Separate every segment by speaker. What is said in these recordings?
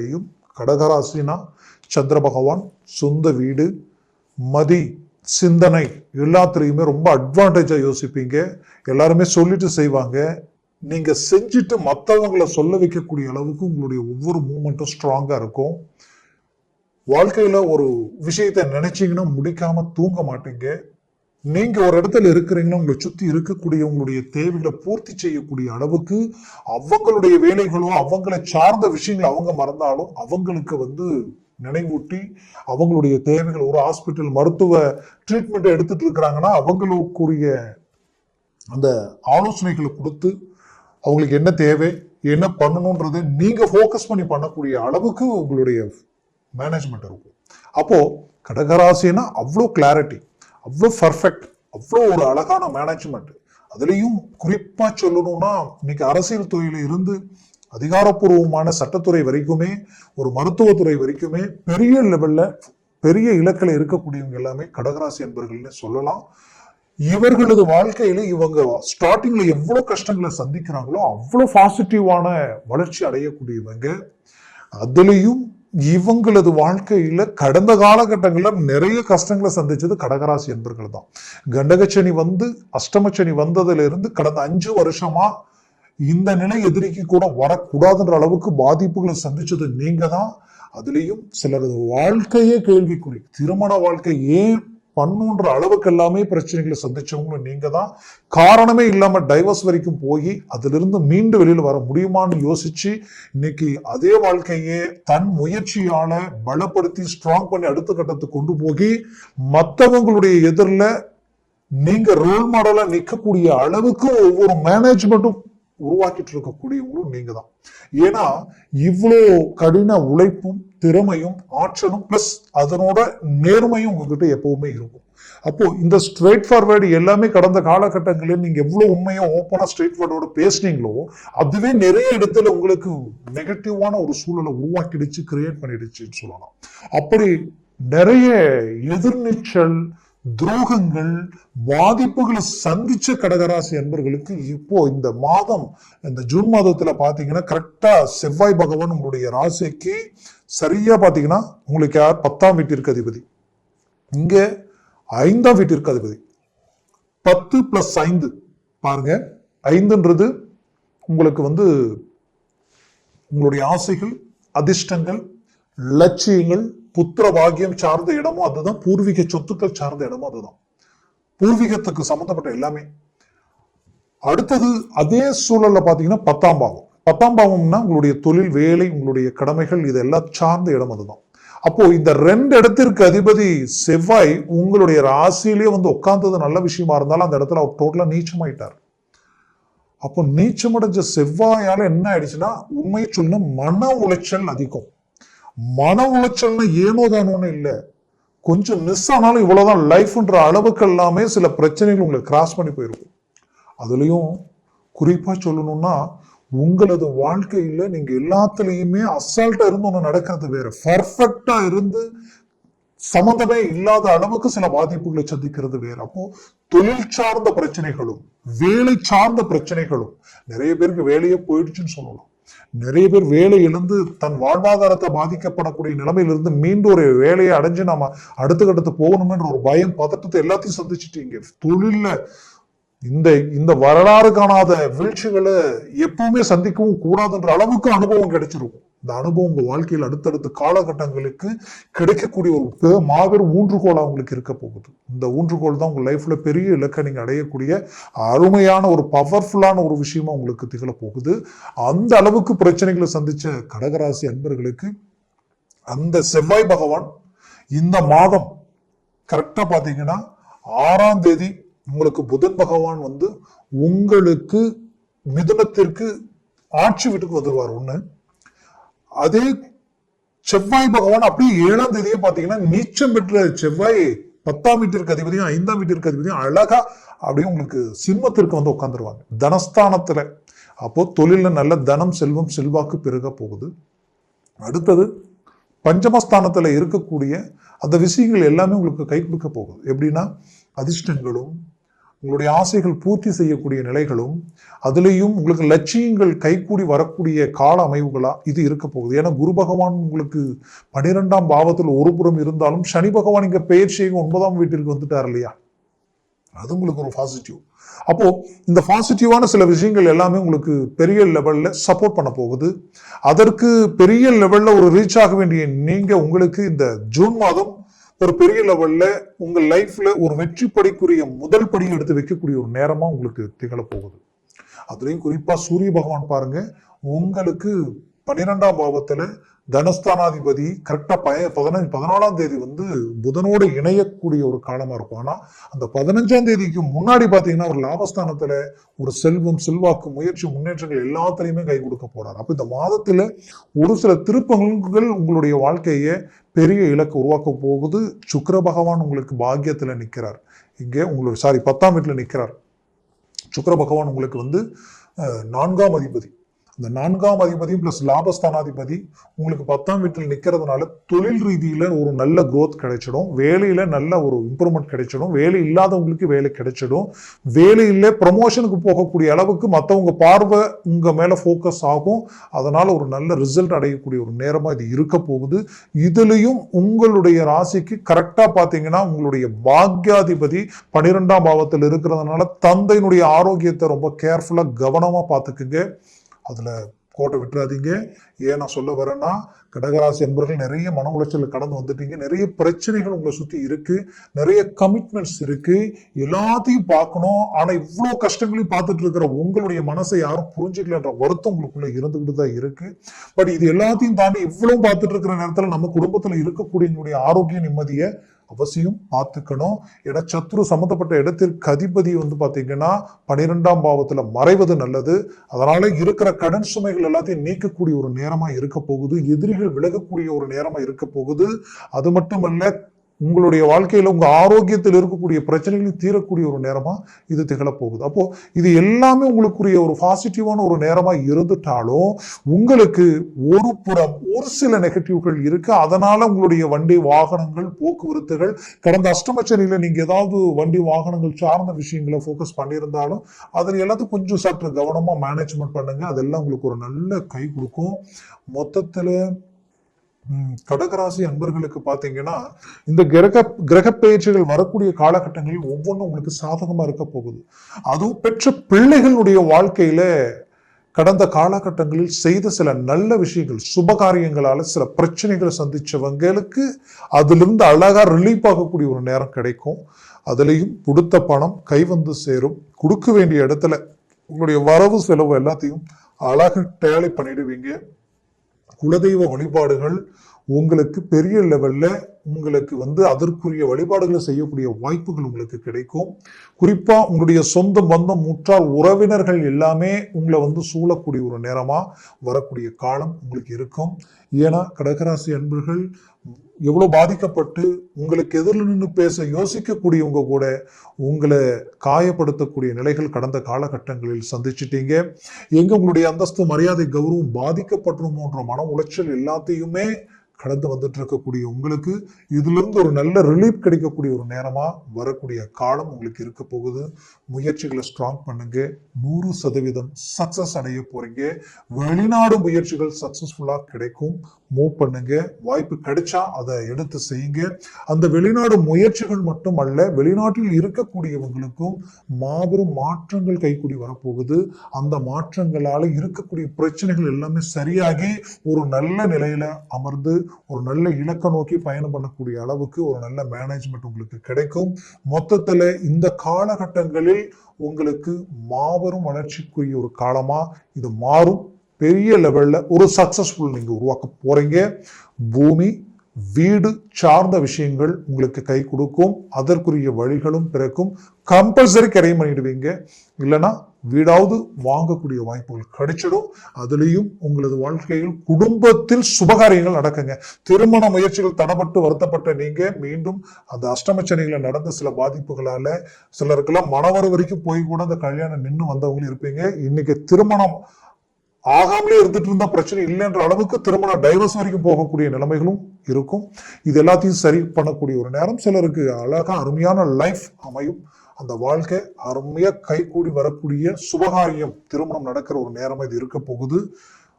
Speaker 1: தெரியும் கடகராசினா சந்திர பகவான் சொந்த வீடு மதி சிந்தனை எல்லாத்துலேயுமே ரொம்ப அட்வான்டேஜாக யோசிப்பீங்க. எல்லாருமே சொல்லிட்டு செய்வாங்க. நீங்கள் செஞ்சுட்டு மற்றவங்களை சொல்ல வைக்கக்கூடிய அளவுக்கு உங்களுடைய ஒவ்வொரு மூமெண்ட்டும் ஸ்ட்ராங்காக இருக்கும். வாழ்க்கையில் ஒரு விஷயத்தை நினச்சிங்கன்னா முடிக்காமல் தூங்க மாட்டீங்க. நீங்க ஒரு இடத்துல இருக்கிறீங்கன்னா உங்களை சுத்தி இருக்கக்கூடிய உங்களுடைய தேவைகளை பூர்த்தி செய்யக்கூடிய அளவுக்கு அவங்களுடைய வேலைகளோ அவங்களை சார்ந்த விஷயங்களை அவங்க மறந்தாலும் அவங்களுக்கு வந்து நினைவூட்டி அவங்களுடைய தேவைகள் ஒரு ஹாஸ்பிட்டல் மருத்துவ ட்ரீட்மெண்ட் எடுத்துட்டு இருக்கிறாங்கன்னா அவங்களுக்குரிய அந்த ஆலோசனைகளை கொடுத்து அவங்களுக்கு என்ன தேவை என்ன பண்ணணுன்றதை நீங்க ஃபோக்கஸ் பண்ணி பண்ணக்கூடிய அளவுக்கு உங்களுடைய மேனேஜ்மெண்ட் இருக்கும். அப்போ கடகராசினா அவ்வளோ கிளாரிட்டி அவ்வளோ பர்ஃபெக்ட் அவ்வளோ ஒரு அழகான மேனேஜ்மெண்ட் அதுலேயும் குறிப்பாக சொல்லணும்னா இன்னைக்கு அரசியல் துறையில் இருந்து அதிகாரப்பூர்வமான சட்டத்துறை வரைக்குமே ஒரு மருத்துவத்துறை வரைக்குமே பெரிய லெவலில் பெரிய இலக்கில் இருக்கக்கூடியவங்க எல்லாமே கடகராசி என்பர்கள்னு சொல்லலாம். இவர்களது வாழ்க்கையில இவங்க ஸ்டார்டிங்ல எவ்வளோ கஷ்டங்களை சந்திக்கிறாங்களோ அவ்வளோ பாசிட்டிவான வளர்ச்சி அடையக்கூடியவங்க. அதுலேயும் இவங்களது வாழ்க்கையில் கடந்த காலகட்டங்களில் நிறைய கஷ்டங்களை சந்திச்சது கடகராசி என்பர்கள் தான். கண்டகச்சனி வந்து அஷ்டமச்சனி வந்ததுலேருந்து கடந்த அஞ்சு வருஷமா இந்த நிலை எதிரிக்கு கூட வரக்கூடாதுன்ற அளவுக்கு பாதிப்புகளை சந்திச்சது நீங்க தான் அதுலேயும் சிலரது வாழ்க்கையே கேள்விக்குறி. திருமண வாழ்க்கை ஏன் பண்ணுன்ற அளவுக்கு எல்லாமே பிரச்சனைகளை சந்திச்சவங்களும் நீங்க தான் காரணமே இல்லாம டைவர்ஸ் வரைக்கும் போய் அதிலிருந்து மீண்டு வெளியில் வர முடியுமான்னு யோசிச்சு இன்னைக்கு அதே வாழ்க்கையே தன் முயற்சியால பலப்படுத்தி ஸ்ட்ராங் பண்ணி அடுத்த கட்டத்துக்கு கொண்டு போய் மற்றவங்களுடைய எதிரில் நீங்க ரோல் மாடலா நிற்கக்கூடிய அளவுக்கு ஒவ்வொரு மேனேஜ்மெண்ட்டும் உருவாக்கிட்டு இருக்கக்கூடியவங்களும் நீங்க தான் ஏன்னா இவ்வளோ கடின உழைப்பும் திறமையும் ஆற்றலும் ப்ளஸ் அதனோட நேர்மையும் உங்ககிட்ட எப்பவுமே இருக்கும். அப்போ இந்த ஸ்ட்ரெயிட் ஃபார்வேர்டு எல்லாமே கடந்த காலகட்டங்களில் நீங்க எவ்வளவு உண்மையா ஓப்பனா ஸ்ட்ரெயிட் ஃபார்வேர்டோட பேசுனீங்களோ அதுவே நிறைய இடத்துல உங்களுக்கு நெகட்டிவான ஒரு சூழலை உருவாக்கிடுச்சு கிரியேட் பண்ணிடுச்சுன்னு சொல்லலாம். அப்படி நிறைய எதிர்நீச்சல் துரோகங்கள் பாதிப்புகளை சந்திச்ச கடகராசி என்பர்களுக்கு இப்போ இந்த மாதம் இந்த ஜூன் மாதத்துல பாத்தீங்கன்னா கரெக்டா செவ்வாய் பகவான் உங்களுடைய ராசிக்கு சரியா பாத்தீங்கன்னா உங்களுக்கு யார்? பத்தாம் வீட்டிற்கு அதிபதி. இங்க ஐந்தாம் வீட்டிற்கு அதிபதி. பத்து பிளஸ் ஐந்து. பாருங்க. ஐந்துன்றது உங்களுக்கு வந்து உங்களுடைய ஆசைகள் அதிர்ஷ்டங்கள் லட்சியங்கள் புத்திர பாகியம் சார்ந்த இடமும் அதுதான். பூர்வீக சொத்துக்கள் சார்ந்த இடமும் அதுதான். பூர்வீகத்துக்கு சம்பந்தப்பட்ட எல்லாமே. அடுத்தது அதே சூழல்ல பாத்தீங்கன்னா பத்தாம் பாவம். பத்தாம் பாவம்னா உங்களுடைய தொழில் வேலை உங்களுடைய கடமைகள் இதெல்லாம் சார்ந்த இடம் அதுதான். அப்போ இந்த ரெண்டு இடத்திற்கு அதிபதி செவ்வாய் உங்களுடைய ராசியிலேயே வந்து உட்கார்ந்தது நல்ல விஷயமா இருந்தாலும் அந்த இடத்துல அவர் டோட்டலா நீச்சமாயிட்டார். அப்போ நீச்சமடைஞ்ச செவ்வாயால என்ன ஆயிடுச்சுன்னா உண்மையை சொல்லணும் மன உளைச்சல் அதிகம். மன உளைச்சல்னா ஏனோ தானோன்னு இல்லை. கொஞ்சம் மிஸ் ஆனாலும் இவ்வளோதான் லைஃப்ன்ற அளவுக்கு எல்லாமே சில பிரச்சனைகள் உங்களை கிராஸ் பண்ணி போயிருக்கும். அதுலேயும் குறிப்பாக சொல்லணும்னா உங்களது வாழ்க்கையில் நீங்கள் எல்லாத்துலேயுமே அசால்ட்டாக இருந்து ஒன்று நடக்கிறது வேறு. பர்ஃபெக்டாக இருந்து சம்மந்தமே இல்லாத அளவுக்கு சில பாதிப்புகளை சந்திக்கிறது வேற. அப்போ தொழில் சார்ந்த பிரச்சனைகளும் வேலை சார்ந்த பிரச்சனைகளும் நிறைய பேருக்கு வேலையே போயிடுச்சுன்னு சொல்லலாம். நிறைய பேர் வேலை இழந்து தன் வாழ்வாதாரத்தை பாதிக்கப்படக்கூடிய நிலைமையிலிருந்து மீண்டும் ஒரு வேலையை அடைஞ்சு நாம அடுத்த கட்டத்து போகணுமென்ற ஒரு பயம் பதட்டத்தை எல்லாத்தையும் சந்திச்சுட்டீங்க தொழில்ல இந்த இந்த வரலாறு காணாத வீழ்ச்சிகளை எப்பவுமே சந்திக்கவும் கூடாதுன்ற அளவுக்கு அனுபவம் கிடைச்சிருக்கும். இந்த அனுபவம் உங்க வாழ்க்கையில் அடுத்தடுத்த காலகட்டங்களுக்கு கிடைக்கக்கூடிய ஒரு மாபெரும் ஊன்றுகோலாக உங்களுக்கு இருக்க போகுது. இந்த ஊன்றுகோல் தான் உங்க லைஃப்ல பெரிய இலக்கை நீங்க அடையக்கூடிய அருமையான ஒரு பவர்ஃபுல்லான ஒரு விஷயமா உங்களுக்கு திகழ போகுது. அந்த அளவுக்கு பிரச்சனைகளை சந்திச்ச கடகராசி அன்பர்களுக்கு அந்த செவ்வாய் பகவான் இந்த மாதம் கரெக்டா பாத்தீங்கன்னா ஆறாம் தேதி உங்களுக்கு புதன் பகவான் வந்து உங்களுக்கு மிதுனத்திற்கு ஆட்சி வீட்டுக்கு வந்துருவார். ஒன்று அதே செவ்வாய் பகவான் அப்படியே ஏழாம் தேதியே பாத்தீங்கன்னா நீச்சம் பெற்ற செவ்வாய் பத்தாம் வீட்டிற்கு அதிபதியும் ஐந்தாம் வீட்டிற்கு அதிபதியும் அழகா அப்படியே உங்களுக்கு சிம்மத்திற்கு வந்து உட்காந்துருவாங்க தனஸ்தானத்துல. அப்போ தொழில நல்ல தனம் செல்வம் செல்வாக்கு பெருக போகுது. அடுத்தது பஞ்சமஸ்தானத்துல இருக்கக்கூடிய அந்த விஷயங்கள் எல்லாமே உங்களுக்கு கை கொடுக்க போகுது. எப்படின்னா அதிர்ஷ்டங்களும் உங்களுடைய ஆசைகள் பூர்த்தி செய்யக்கூடிய நிலைகளும் அதுலேயும் உங்களுக்கு லட்சியங்கள் கைகூடி வரக்கூடிய கால அமைவுகளா இது இருக்க போகுது. ஏன்னா குரு பகவான் உங்களுக்கு பனிரெண்டாம் பாவத்தில் ஒரு புறம் இருந்தாலும் சனி பகவான் இங்கே பெயர்ச்சியை ஒன்பதாம் வீட்டிற்கு வந்துட்டார் இல்லையா? அது உங்களுக்கு ஒரு பாசிட்டிவ் அப்போது இந்த பாசிட்டிவான சில விஷயங்கள் எல்லாமே உங்களுக்கு பெரிய லெவலில் சப்போர்ட் பண்ண போகுது. அதற்கு பெரிய லெவலில் ஒரு ரீச் ஆக வேண்டிய நீங்கள் உங்களுக்கு இந்த ஜூன் மாதம் ஒரு பெரிய லெவல்ல உங்க லைஃப்ல ஒரு வெற்றி படிக்குரிய முதல் படியை எடுத்து வைக்கக்கூடிய ஒரு நேரமா உங்களுக்கு திகழ போகுது. அதுலயும் குறிப்பா சூரிய பகவான் பாருங்க உங்களுக்கு பன்னிரெண்டாம் பாவத்துல தனஸ்தானாதிபதி கரெக்டா பய பதினஞ்சு பதினாலாம் தேதி வந்து புதனோடு இணையக்கூடிய ஒரு காலமா இருக்கும். ஆனா அந்த பதினஞ்சாம் தேதிக்கு முன்னாடி பாத்தீங்கன்னா ஒரு லாபஸ்தானத்துல ஒரு செல்வம் செல்வாக்கு முயற்சி முன்னேற்றங்கள் எல்லாத்துலயுமே கை கொடுக்க போறாரு. அப்ப இந்த மாதத்துல ஒரு சில திருப்பங்கள் உங்களுடைய வாழ்க்கையை பெரிய இலக்கு உருவாக்க போகுது. சுக்கர பகவான் உங்களுக்கு பாக்கியத்துல நிக்கிறார். இங்கே உங்களுடைய சாரி பத்தாம் வீட்டுல நிக்கிறார். சுக்கர பகவான் உங்களுக்கு வந்து நான்காம் அதிபதி. இந்த நான்காம் அதிபதி பிளஸ் லாபஸ்தானாதிபதி உங்களுக்கு பத்தாம் வீட்டில் நிற்கிறதுனால தொழில் ரீதியில் ஒரு நல்ல க்ரோத் கிடைச்சிடும். வேலையில் நல்ல ஒரு இம்ப்ரூவ்மெண்ட் கிடைச்சிடும். வேலை இல்லாதவங்களுக்கு வேலை கிடைச்சிடும். வேலையில் ப்ரமோஷனுக்கு போகக்கூடிய அளவுக்கு மற்றவங்க பார்வை உங்கள் மேலே ஃபோக்கஸ் ஆகும். அதனால் ஒரு நல்ல ரிசல்ட் அடையக்கூடிய ஒரு நேரமாக இது இருக்க போகுது. இதுலேயும் உங்களுடைய ராசிக்கு கரெக்டாக பார்த்தீங்கன்னா உங்களுடைய பாக்யாதிபதி பன்னிரெண்டாம் பாவத்தில் இருக்கிறதுனால தந்தையினுடைய ஆரோக்கியத்தை ரொம்ப கேர்ஃபுல்லாக கவனமாக பார்த்துக்குங்க அதில் கோட்டை விட்டுறாதீங்க. ஏன் நான் சொல்ல வரேன்னா கடகராசி என்பவர்கள் நிறைய மன உளைச்சல் கடந்து வந்துட்டீங்க. நிறைய பிரச்சனைகள் உங்களை சுற்றி இருக்கு. நிறைய கமிட்மெண்ட்ஸ் இருக்கு. எல்லாத்தையும் பார்க்கணும். ஆனால் இவ்வளோ கஷ்டங்களையும் பார்த்துட்டு இருக்கிற உங்களுடைய மனசை யாரும் புரிஞ்சுக்கலன்ற வருத்தம் உங்களுக்குள்ள இருந்துகிட்டு தான் இருக்கு. பட் இது எல்லாத்தையும் தாண்டி இவ்வளோ பார்த்துட்டு இருக்கிற நேரத்தில் நம்ம குடும்பத்தில் இருக்கக்கூடிய ஆரோக்கிய நிம்மதியை அவசியம் பார்த்துக்கணும். ஏன்னா சத்ரு சம்மந்தப்பட்ட இடத்திற்கு அதிபதி வந்து பார்த்தீங்கன்னா பனிரெண்டாம் பாவத்தில் மறைவது நல்லது. அதனால இருக்கிற கடன் சுமைகள் எல்லாத்தையும் நீக்கக்கூடிய ஒரு நேரமாக இருக்க போகுது. எதிரிகள் விலகக்கூடிய ஒரு நேரமாக இருக்க போகுது. அது மட்டுமல்ல உங்களுடைய வாழ்க்கையில் உங்கள் ஆரோக்கியத்தில் இருக்கக்கூடிய பிரச்சனைகளும் தீரக்கூடிய ஒரு நேரமாக இது திகழப்போகுது. அப்போது இது எல்லாமே உங்களுக்குரிய ஒரு பாசிட்டிவான ஒரு நேரமாக இருந்துட்டாலும் உங்களுக்கு ஒரு புறம் ஒரு சில நெகட்டிவ்கள் இருக்குது அதனால் உங்களுடைய வண்டி வாகனங்கள் போக்குவரத்துகள் கடந்த அஷ்டமச்சனியில் நீங்கள் ஏதாவது வண்டி வாகனங்கள் சார்ந்த விஷயங்களை ஃபோக்கஸ் பண்ணியிருந்தாலும் அதில் எல்லாத்தையும் கொஞ்சம் சற்று கவனமாக மேனேஜ்மெண்ட் பண்ணுங்கள் அதெல்லாம் உங்களுக்கு ஒரு நல்ல கை கொடுக்கும். மொத்தத்தில் கடகராசி அன்பர்களுக்கு பார்த்தீங்கன்னா இந்த கிரக கிரக பெயர்ச்சிகள் வரக்கூடிய காலகட்டங்களில் ஒவ்வொன்றும் உங்களுக்கு சாதகமா இருக்க போகுது. அதுவும் பெற்ற பிள்ளைகளுடைய வாழ்க்கையில கடந்த காலகட்டங்களில் செய்த சில நல்ல விஷயங்கள் சுபகாரியங்களால சில பிரச்சனைகளை சந்திச்சவங்களுக்கு அதிலிருந்து அழகா ரிலீஃப் ஆகக்கூடிய ஒரு நேரம் கிடைக்கும். அதுலேயும் கொடுத்த பணம் கை வந்து சேரும். கொடுக்க வேண்டிய இடத்துல உங்களுடைய வரவு செலவு எல்லாத்தையும் அழகாக டேலி பண்ணிடுவீங்க. குலதெய்வ வழிபாடுகள் உங்களுக்கு பெரிய லெவல்ல உங்களுக்கு வந்து அதற்குரிய வழிபாடுகளை செய்யக்கூடிய வாய்ப்புகள் உங்களுக்கு கிடைக்கும். குறிப்பா உங்களுடைய சொந்த பந்தம் முற்றால் உறவினர்கள் எல்லாமே உங்களை வந்து சூழக்கூடிய ஒரு நேரமா வரக்கூடிய காலம் உங்களுக்கு இருக்கும். ஏன்னா கடகராசி அன்பர்கள் எவ்வளோ பாதிக்கப்பட்டு உங்களுக்கு எதிரில் நின்று பேச யோசிக்கக்கூடியவங்க கூட உங்களை காயப்படுத்தக்கூடிய நிலைகள் கடந்த காலகட்டங்களில் சந்திச்சிட்டீங்க. எங்க உங்களுடைய அந்தஸ்து மரியாதை கௌரவம் பாதிக்கப்பட்டுருமோன்ற மன உளைச்சல் எல்லாத்தையுமே கடந்து வந்துட்டு இருக்கக்கூடிய உங்களுக்கு இதிலிருந்து ஒரு நல்ல ரிலீஃப் கிடைக்கக்கூடிய ஒரு நேரமா வரக்கூடிய காலம் உங்களுக்கு இருக்க போகுது. முயற்சிகளை ஸ்ட்ராங் பண்ணுங்க. நூறு சதவீதம் சக்ஸஸ் அடைய போறீங்க. வெளிநாடு முயற்சிகள் சக்ஸஸ்ஃபுல்லாக கிடைக்கும். மூவ் பண்ணுங்க. வாய்ப்பு கிடைச்சா அதை எடுத்து செய்யுங்க. அந்த வெளிநாடு முயற்சிகள் மட்டுமல்ல வெளிநாட்டில் இருக்கக்கூடியவங்களுக்கும் மாபெரும் மாற்றங்கள் கைக்கூடி வரப்போகுது. அந்த மாற்றங்களால இருக்கக்கூடிய பிரச்சனைகள் எல்லாமே சரியாகி ஒரு நல்ல நிலையில அமர்ந்து ஒரு நல்ல இலக்க நோக்கி பயணம் பண்ணக்கூடிய அளவுக்கு ஒரு நல்ல மேனேஜ்மெண்ட் உங்களுக்கு கிடைக்கும். மொத்தத்துல இந்த காலகட்டங்களில் உங்களுக்கு மாபெரும் வளர்ச்சிக்குரிய ஒரு காலமா இது மாறும். பெரிய லெவலில் ஒரு சக்சஸ்ஃபுல் நீங்கள் உருவாக்க போகிறீங்க பூமி வீடு சார்ந்த விஷயங்கள் உங்களுக்கு கை கொடுக்கும். அதற்குரிய வழிகளும் பிறக்கும். கம்பல்சரி கரையும் பண்ணிடுவீங்க. இல்லைன்னா வீடாவது வாங்கக்கூடிய வாய்ப்புகள் கிடைச்சிடும். அதுலேயும் உங்களது வாழ்க்கையில் குடும்பத்தில் சுபகாரியங்கள் நடக்குங்க. திருமண முயற்சிகள் தடப்பட்டு வருத்தப்பட்ட நீங்கள் மீண்டும் அந்த அஷ்டமச்சனைகளை நடந்த சில பாதிப்புகளால் சிலருக்கெல்லாம் மனவர வரைக்கும் போய் கூட அந்த கல்யாணம் நின்று வந்தவங்களும் இருப்பீங்க. இன்னைக்கு திருமணம் ஆகாமலே இருந்துட்டு இருந்தா பிரச்சனை இல்லைன்ற அளவுக்கு திருமணம் டைவர்ஸ் வரைக்கும் போகக்கூடிய நிலைமைகளும் இருக்கும். இது எல்லாத்தையும் சரி பண்ணக்கூடிய ஒரு நேரம். சிலருக்கு அழகாக அருமையான லைஃப் அமையும். அந்த வாழ்க்கை அருமையாக கைகூடி வரக்கூடிய சுபகாரியம் திருமணம் நடக்கிற ஒரு நேரம் இது இருக்க போகுது.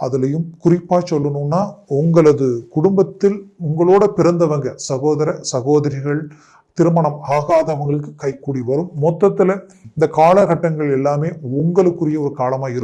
Speaker 1: அதுலேயும் குறிப்பாக சொல்லணும்னா உங்களது குடும்பத்தில் உங்களோட பிறந்தவங்க சகோதர சகோதரிகள் திருமணம் ஆகாதவங்களுக்கு கைக்கூடி வரும். மொத்தத்தில் இந்த காலகட்டங்கள் எல்லாமே உங்களுக்குரிய ஒரு காலமாக இருக்கும்